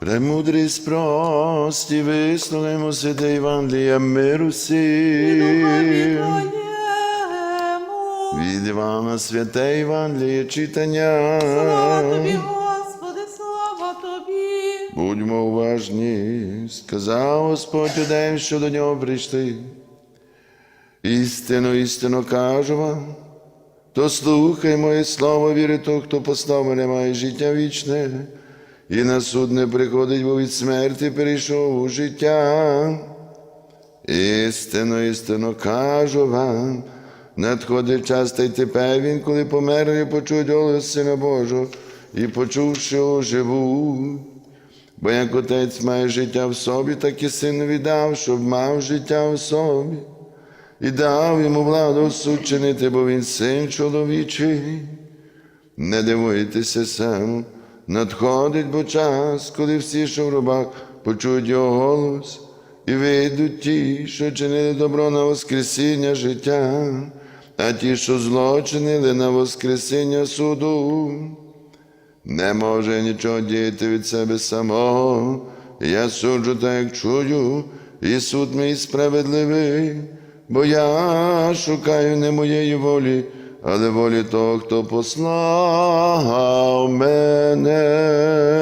Премудрість прості, вислухаймо святе Євангелія миру. Твоєму. Від Івана святе Євангеліє читання. Слава тобі, Господи, слава тобі. Будьмо уважні, сказав Господь один, що до нього прийшли. Істинно, істинно кажу вам, то слухай моє слово, віри того, хто послав мене, має життя вічне, і на суд не приходить, бо від смерті перейшов у життя. Істинно, істинно кажу вам, надходить час та й тепер він, коли померли, почують голос Сина Божого, і почувши оживуть. Бо як отець має життя в собі, так і син віддав, щоб мав життя в собі, і дав йому владу суд чинити, бо він син чоловічий. Не дивуйтеся сам, надходить бо час, коли всі, що в гробах, почують його голос, і вийдуть ті, що чинили добро на Воскресіння життя, а ті, що зло чинили на Воскресіння суду не може нічого діяти від себе самого. Я суджу так, як чую, і суд мій справедливий, бо я шукаю не моєї волі, але волі того, хто послав мене.